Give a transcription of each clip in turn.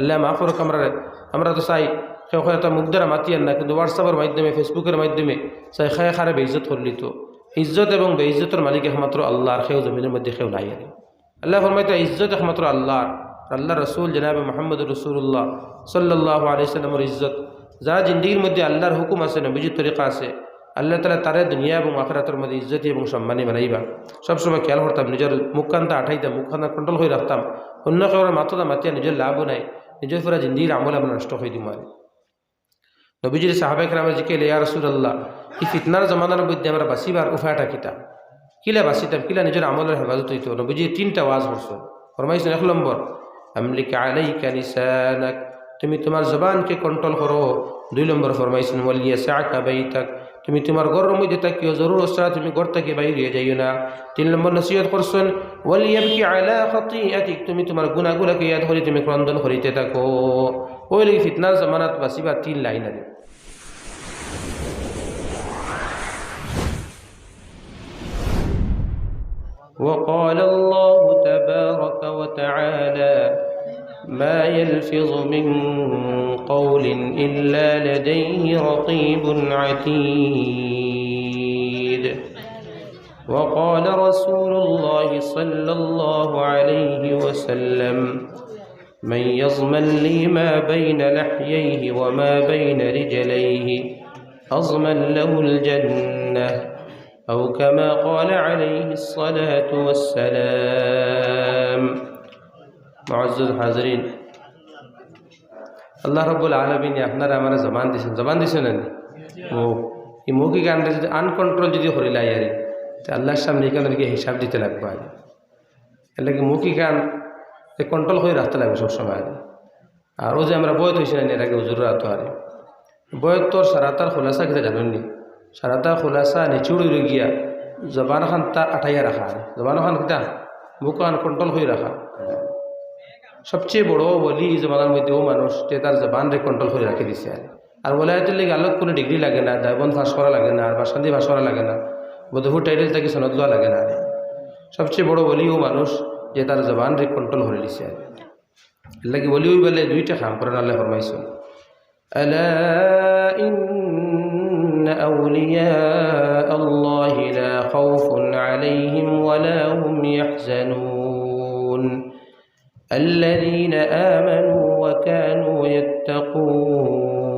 আল্লাহ মাফরক আমরা আমরা তো চাই কেউ একটা মুখ দ্বারা মাতিয়ান না, কিন্তু হোয়াটসঅ্যাপের মাধ্যমে ফেসবুকের মাধ্যমে চাই খায় খারে বেইজত করলি তো ইজ্জত এবং বেইজতের মালিক একমাত্র আল্লাহর, সেও জমিনের মধ্যে সেও নাই আর আল্লাহ ফরমাইতো, ইজ্জত একমাত্র আল্লাহর। আল্লাহ রসুল জনাব মোহাম্মদ রসুল্লাহ সাল্লাহ আলাইসাল্লামর ইজ্জত। যারা জিন্দগির মধ্যে আল্লাহর হুকুম আছে, নবীজির তরিকা আছে, আল্লাহ তালা তারে দুনিয়া এবং আখরাতের মধ্যে ইজ্জতি এবং সম্মানী বানাইবা। সবসময় খেয়াল করতাম, নিজের মুখখানটা আঠাইতাম মুখখানা কন্ট্রোল করে রাখতাম। অন্য কেউ মাথাটা মাতিয়া নিজের লাভও নাই। নিজের পুরা জিন্দির আমল আমরা নষ্ট হয়ে দিম আর নবীজির সাহাবেক রামের জিকে লিয়া রসুল্লাহ এই ফিতনার জমানার মধ্যে আমরা বাঁচিবার উফাটা কিতা কিলা বাঁচিতাম? কিলা নিজের আমলের হেফাজত হইতো নবীজি তিনটা ওয়াজ করছ ফরমাইছেন এক নম্বর আমলিকা আলাইকা লিসানাক তুমি তোমার জবানকে কন্ট্রোল করো দুই নম্বর ফরমাইছেন ওয়ালিয়া সাকা বাইতাক তুমি তোমার গরর মধ্যে থাকিও জরুর অস্ত্রা তুমি গড় থেকে বাইরে যাইও না তিন নম্বর নসিহত করছেন ওয়ালিয়াবকি আলা খাতিআতিক তুমি তোমার গুনাহগুলোকে ইয়াদ করে তুমি ক্রন্দন করিতে থাকো ওই লাগি ফিতনার জামানাত বাসিবা তিন লাইন আছে وقال الله تبارك وتعالى ما يلفظ من قول إلا لديه رقيب عتيد. وقال رسول الله صلى الله عليه وسلم من يضمن لي ما بين لحييه وما بين رجليه أضمن له الجنة. أو كما قال عليه الصلاة والسلام মজুদ হাজরিন। আল্লাহ রব্বুল আলমিন আপনারা আমার জবান দিছেন। জবান দিছেন ও, এই মৌখিক আনলে যদি আনকন্ট্রোল যদি হরিলাই আর, তো আল্লাহর সামনে এখানে গিয়ে হিসাব দিতে লাগবো আর। এলে কি মৌখিক আন কন্ট্রোল হয়ে রাখতে লাগবে সবসময় আর। আর ও যে আমরা বয়ত হয়েছি না এর আগে হুজুর রাত আর। বয়ত তোর সারা তার খোলাসা কিনা জানেননি সারাতার খোলাসা নিচুড় উড়ে গিয়া জবান খান তার আঠাইয়া রাখা জবান খান কিতা? মুখ আন কন্ট্রোল হয়ে রাখা। সবচেয়ে বড় বলি এই জমানার মধ্যে ও মানুষ যে তার জবানরে কন্ট্রোল করে রাখে দিছে আর আর বলায়তের লেগে আলোক কোনো ডিগ্রি লাগে না দায়বন্ধ ফাঁস করা লাগে না আর বাসান্দি ফাঁস করা লাগে না বধুপুর টাইটেল থেকে সনদ দেওয়া লাগে না আর সবচেয়ে বড় বলি ও মানুষ যে তার জবানরে কন্ট্রোল করে দিছে আর এর লাগে বলি ওই বলে দুইটা খাম করেন আল্লাহ ফরমাইছ ألا إن أولياء الله لا خوف عليهم ولا هم يحزنون الذين آمنوا وكانوا يتقون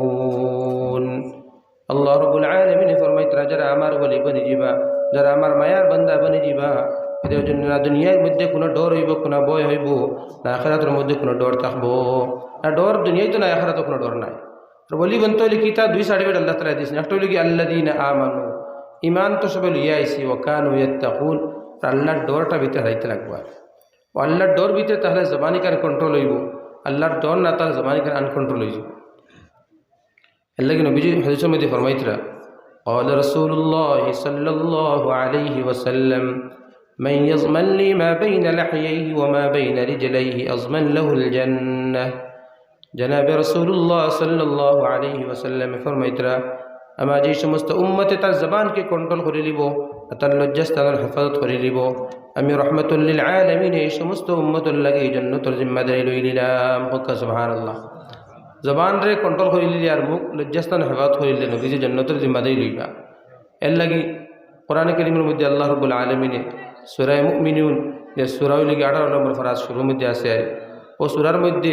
আল্লাহ রবুল আলমিন ফরমাইতরা যারা আমার বলি বনি যাবা যারা আমার মায়ার বান্দা বনি যাবা এদের জন্য না দুনিয়ার মধ্যে কোনো ডর হইব কোনো ভয় হইব না আখরাতের মধ্যে কোনো ডর থাকবো না ডর দুনিয়ায় তো না আখরাতে কোনো ডর নাই আর বলি বন্ত হইলে কিতা দুই সার্টিফিকেট আল্লাহ তালা দিয়েছেন একটা হইলে কি আল্লাহ দিন আমানু ইমান তো সবাই লিয়া আইসি ওকান ইয়াত্তাকুন আর আল্লাহর ডরটা ভিতরে হাইতে লাগবো আর ও আল্লাহর ডর ভিতরে তাহলে জবানিকার কন্ট্রোল হইব আল্লাহর ডর না তাহলে জবানিকার আনকন্ট্রোল হইব এর লাগে নবীজি হদিসের মধ্যে ফরমাইতরা قال رسول الله صلى الله عليه وسلم من يضمن لي ما بين لحييه وما بين رجليه أضمن له الجنة جناب رسول الله صلى الله عليه وسلم ফরমাইতরা আমার যে সমস্ত উম্মতে তার জবানকে কন্ট্রোল করে নিব তার লজ্জাস্থানের হেফাজত করে নিব আমি রহমতুল্লিল আলমিন এই সমস্ত উম্মতুল লাগে এই জন্য তোর জিম্মাদারি লই নিলাম। হকা সুবাহান আল্লাহ জবান রে কন্ট্রোল করিলি আর মুখ লজ্জাস্থান হেফাজত করিলে নবীজি জন্নতের জিম্মাদারি লইবা। এর লাগি কোরআন করিমের মধ্যে আল্লাহ রবুল আলমিনে সুরাই মুমিনুন, যে সুরাই লিগে আঠারো নম্বর ফরাজ শুরুর মধ্যে আছে। আর ও সুরার মধ্যে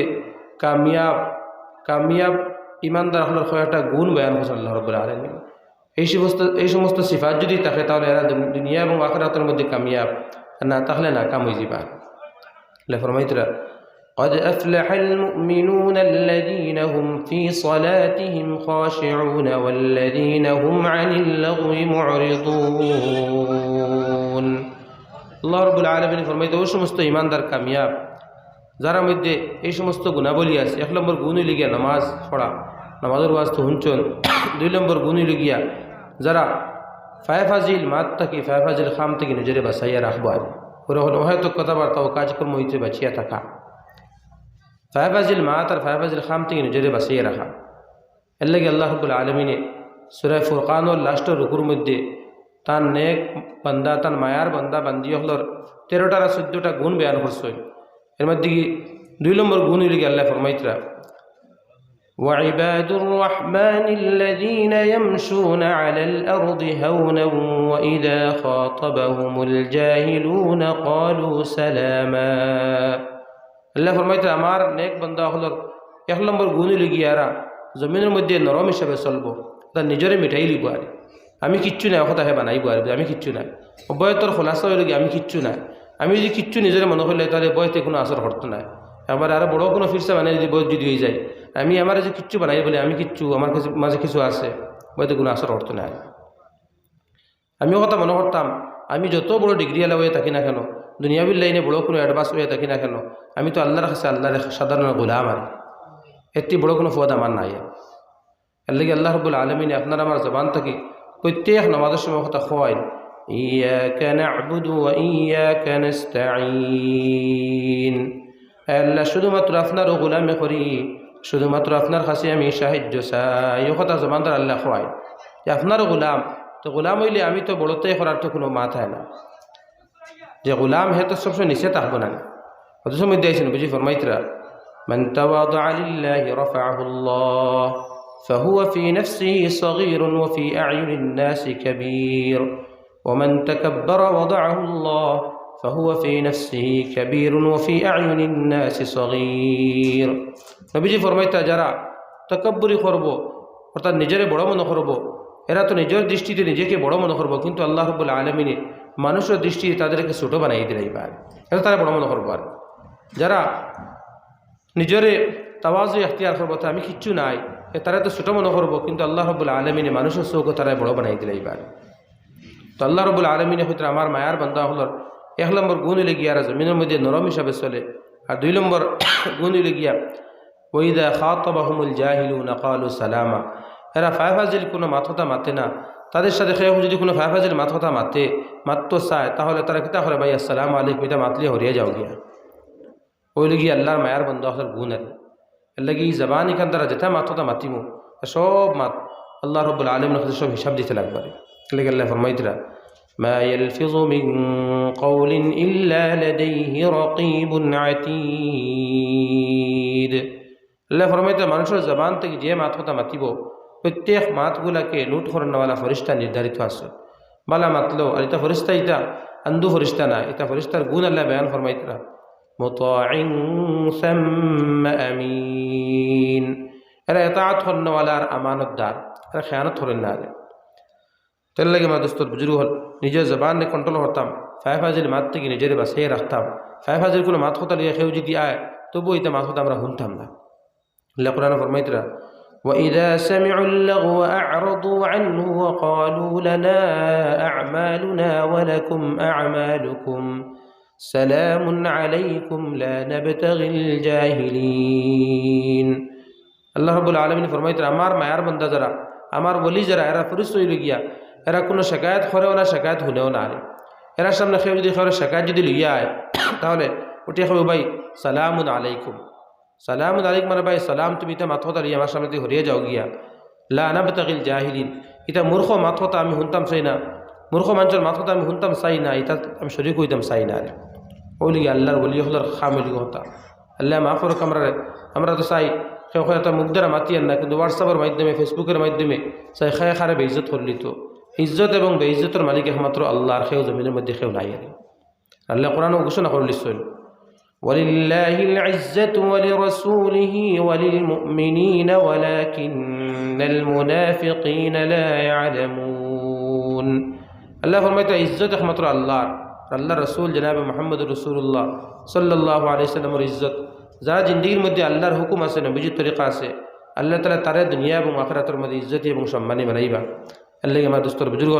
কামিয়াব কামিয়াব ইমানদার হলোর কয়েকটা গুণ বয়ান করছেন আল্লাহ রবুল আলমিন। এই সমস্ত এই সমস্ত সিফাত যদি থাকে তাহলে এরা দুনিয়া এবং আখরাতের মধ্যে কামিয়াব আর না তাহলে না কাম হয়ে যাবা ফরমাইতরা قد أفلح المؤمنون الذين هم في صلاتهم خاشعون والذين هم عن اللغو معرضون আল্লাহ রবুল আলমিন ফরমাইতে ওই সমস্ত ইমানদার কামিয়াব যারা মধ্যে এই সমস্ত গুণাবলী আছে এক নম্বর গুণই লিগিয়া নামাজ পড়া নামাজের ওয়াজ তো হুঞ্চন দুই নম্বর গুণই লিগিয়া যারা ফায়ফাজিল, মাত থাকি ফায়ফাজিল খাম থেকে নিজেরে বাসাইয়া রাখব আর ওরা হলো হয়তো কথাবার্তা ও কাজকর্ম হইতে বাঁচিয়া থাকা। ফায়ফাজিল মাত আর ফায়ফাজিল খাম থেকে নিজেরে বাঁচিয়ে রাখা। এর লাগে আল্লাহ রবুল আলমিনে সুরায় ফুরকানোর লাস্টের রুকুর মধ্যে তার নেক বান্দা, তার মায়ার বান্দা, বান্দি হলর তেরোটার চোদ্দোটা গুণ বয়ান করছে। এর মধ্যে কি দুই নম্বর গুণ হইলে আল্লাহ ফরমাইতরা وعباد الرحمن الذين يمشون على الأرض هونا وإذا خاطبهم الجاهلون قالوا سلاما আল্লাহ ফরমাইতরা আমার নেক বন্ধা হলর এক নম্বর গুণ হইলে গিয়ারা জমিনের মধ্যে নরম হিসাবে চলবো তার নিজরে মিঠাই লিব আর আমি কিচ্ছু নাই কথা হে বানাইব আর আমি কিচ্ছু নাই বয়তর খোলাসা হইলে কি আমি কিচ্ছু নাই আমি যদি কিচ্ছু নিজের মনে করলে তাহলে বয়তে কোনো আসর করতো না আবার আরো বড় কোনো ফিরসা বানাই যদি বয়স যদি হয়ে যায় আমি আমার যে কিচ্ছু বানাই বলে আমি কিচ্ছু আমার কাছে মাঝে কিছু আছে বয়তে কোনো আসর করতো না আমিও কথা মনে করতাম আমি যত বড় ডিগ্রি আলা হয়ে থাকি না কেন দুনিয়াবির লাইনে বড় কোনো অ্যাডভান্স হয়ে থাকি না কেন আমি তো আল্লাহর কাছে আল্লাহর সাধারণ গোলাম আর এটি বড় কোনো পদ আমার নাই এর লাগে আল্লাহ রবুল আলমিনে আপনার আমার জবান থাকি প্রত্যেক নামাজের সময় কথা খোয়াই إياك نعبد وإياك نستعين আল্লাহ শুধুমাত্র আপনারও গোলামে করি শুধুমাত্র আপনার কাছে আমি সাহায্য চাই এই কথা জবান তার আল্লাহ খোয়াই যে আপনারও গোলাম তো গোলাম হইলে আমি তো বড়তে করার তো কোনো মাত হয় না যে গোলাম হে তো সবসময় নিচে থাকবো না অথচ মধ্যে আইসেন বুঝি ফরমাইতরা من تواضع لله رفعه الله فهو في نفسه صغير وفي أعين الناس كبير ومن تكبر وضعه الله فهو في نفسه كبير وفي أعين الناس صغير নবীজি ফরমাইতা যারা তকব্বরি করব অর্থাৎ নিজেরে বড় মনে করব এরা তো নিজের দৃষ্টিতে নিজেকে বড় মনে করবো কিন্তু আল্লাহ রবুল্লা আলমিনে মানুষের দৃষ্টিতে তাদেরকে ছোটো বানাই দিলে এবার এটা তারা বড় মনে করবো আর যারা নিজেরে তাওয়াজ এখতিয়ার করবো তো আমি কিচ্ছু নাই এ তারা তো ছোটো মনে করবো কিন্তু আল্লাহ রবুল্লা আলমিনে মানুষের চৌকো তারা বড় বানাই দিলে এবার তো আল্লাহ রবুল্লা আলমিনে হয়তো আমার মায়ার বান্ধা হলর এক নম্বর গুণ হলে গিয়া আর জমিনের মধ্যে নরম হিসাবে চলে। আর দুই নম্বর গুণ হলে গিয়া ওইদা খাতবাহমুল জাহিলু নকালু সালামা। এরা ফায়ফাজিল কোনো মাথতা মাতে না। তাদের সাথে খেয়ে যদি কোনো ফায়ফাজিল মাথতা মাতে, মাত্র চায়, তাহলে তারা কিতা করে ভাই, আসসালাম আলাইকুম, এটা মাতলে হরিয়া যাও গিয়া। ওই লগি আল্লাহর মায়ার বন্ধ আসার গুণ আর এর লাগি জবান এখান তারা যেটা মাথতা মাতিমু, সব মাত, আল্লাহ রব্বুল আলম সব হিসাব দিতে লাগবে। লাগি আল্লাহ ফরমাইতরা ما يلفظ من قول إلا لديه رقيب عتيد আল্লাহ ফরমাইতে মানুষের জবান থেকে যে মাথতা মাতিব প্রত্যেক মাতগুলাকে লুট করানোওয়ালা ফরিস্তা নির্ধারিত আছে বালা মাতলো আর এটা ফরিস্তা ইটা আন্দু ফরিস্তা না এটা ফরিস্তার গুণ আল্লাহ বয়ান ফরমাইতরা مطاع ثم أمين এরা এতাত করানোওয়ালার আমানতদার এরা খেয়ানত করেন না তেল লাগে মা দোস্তর বুজুর্গ হল নিজের জবানে কন্ট্রোল করতাম ফাইভ হাজির মাত থেকে নিজের বাসায় রাখতাম ফাইভ হাজির কোনো মাত কথা লিয়ে খেয়েও যদি আয় তবুও এটা মাত কথা আমরা শুনতাম না আল্লাহ কোরআন ফরমাইতরা وإذا سمعوا اللغو أعرضوا عنه وقالوا لنا أعمالنا ولكم أعمالكم سلام عليكم لا نبتغي الجاهلين আল্লাহ রবুল আলমিন ফরমাইতরা আমার মায়ার বন্দা যারা আমার বলি যারা এরা ফরিস্ত হইল গিয়া এরা কোনো শেকায়ত করেও না শেকায়ত শুনেও না এরার সামনে কেউ যদি কেউ শেকায়ত যদি লইয়া আয়, তাহলে উঠে কেউ ভাই, সালামুন আলাইকুম। সালামুন আলাইকুম মানে ভাই, সালাম, তুমি এটা মাথা লিয়ে আমার সামনে হরিয়ে যাও গিয়া। লা আনাবতাকিল জাহিলিন। এটা মূর্খ মাথা আমি শুনতাম চাই না। মূর্খ মানুষের মাথা আমি শুনতাম চাই না। এটা আমি শরীর কইতাম চাই না। আরে ওই লিগে আল্লাহর বলি হলার খামিলি হতা। আল্লাহ, মাফ করুক আমরা আমরা তো চাই, কেউ একটা মুখ দ্বারা মাতিয়ান না, কিন্তু হোয়াটসঅ্যাপের মাধ্যমে ফেসবুকের মাধ্যমে চাই, খায় খারে বেইজত করলি তো। ইজ্জত এবং বেইজ্জতের মালিক একমাত্র আল্লাহর খেউ জমিনের মধ্যে খেউ নাই আরে আল্লাহ কোরআন ঘোষণা করলি চল ولله العزة ولرسوله وللمؤمنين ولكن المنافقين لا يعلمون আল্লাহ ফরমাইতে ইজ্জত একমাত্র আল্লাহর আল্লাহ রসুল জনাব মোহাম্মদ রসুল্লাহ সাল্লাহ আলাইসাল্লামর ইজ্জত যারা জিন্দগির মধ্যে আল্লাহর হুকুম আছে নবীজির তরিকা আছে আল্লাহ তালা তারে দুনিয়া এবং আখরাতের মধ্যে ইজ্জতি এবং সম্মানী বানাইবা আল্লাহ আমার দোস্তর বুজুর্গ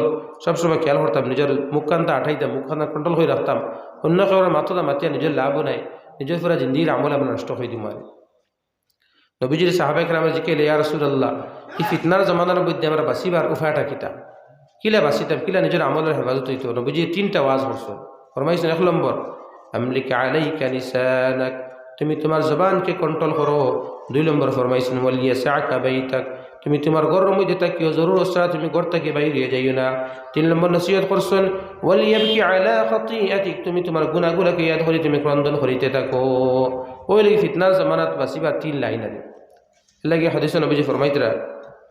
সবসময় খেয়াল করতাম, নিজের মুখখানটা আঠাইতাম মুখখানটা কন্ট্রোল করে রাখতাম। অন্য কেউ মাথাটা মাতিয়া নিজের লাভও নাই, নিজের পুরা জিন্দির আমল আমরা নষ্ট হয়ে দিম আর নবীজির সাহাবেকের আমরা জিকে ইয়া রসুল আল্লাহ এই ফিতনার জমানার মধ্যে আমরা বাঁচিবার উফাটা কিতা কিলা বাঁচিতাম, কিলা নিজের আমলের হেফাজত হইতো নবীজি তিনটা ওয়াজ করছ ফরমাইছেন এক নম্বর আমলিকা আলাইকা লিসানাক তুমি তোমার জবানকে কন্ট্রোল করো দুই নম্বর ফরমাইছেন ওয়ালিয়া সাকা তুমি তোমার গরুর মধ্যে থাকিও জরুর ছাড়া তুমি ঘর থেকে বাইরে যাইও না তিন নম্বর নসিহত করছেন ওয়ালিয়াবকি আলা খাতিআতিক তুমি তোমার গুনাহগুলোকে ইয়াদ করে তুমি ক্রন্দন করিতে থাকো ওই লাগি ফিতনার জামানাত বাসিবা তিন লাইন আছে লাগে হাদিস নবীজি ফরমাইতরা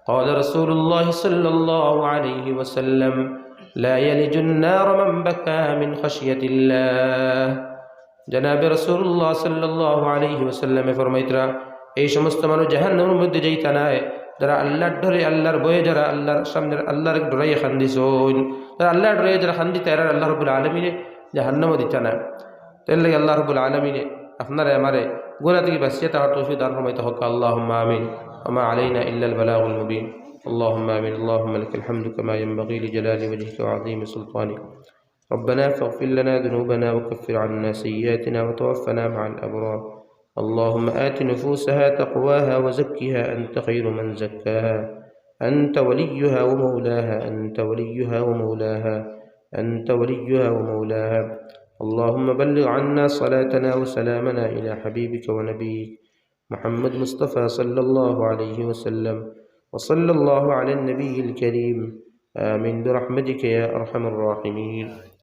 قال رسول الله صلى الله عليه وسلم لا يلج النار من بكى من خشية الله জনাবে রসুল্লাহ সাল্লাহ আলহি ওসাল্লামে ফরমাইতরা এই সমস্ত মানুষ জাহান্নামের মধ্যে যাইতা নাই যারা আল্লাহর ডরে আল্লাহর বয়ে যারা আল্লাহর সামনে আল্লাহর ডরাই খান্দিস যারা আল্লাহর ডরে যারা খান্দি তারা আল্লাহ রবুল আলমিনে জাহান্নামও দিতা না তাই লাগে আল্লাহ রবুল আলমিনে আপনারে আমারে গুণা থেকে বাঁচিয়ে তাহার তৌফিক দান ফরমাইতে হক আল্লাহ আমিন وما علينا إلا البلاغ المبين اللهم آمين اللهم لك الحمد كما ينبغي لجلال وجهك وعظيم سلطانك ربنا فاغفر لنا ذنوبنا وكفر عنا سيئاتنا وتوفنا مع الأبرار اللهم آت نفوسها تقواها وزكها أنت خير من زكاها. أنت وليها ومولاها أنت وليها ومولاها أنت وليها ومولاها. اللهم بلغ عنا صلاتنا وسلامنا إلى حبيبك ونبيك محمد مصطفى صلى الله عليه وسلم. وصلى الله على النبي الكريم. آمين برحمتك يا أرحم الراحمين.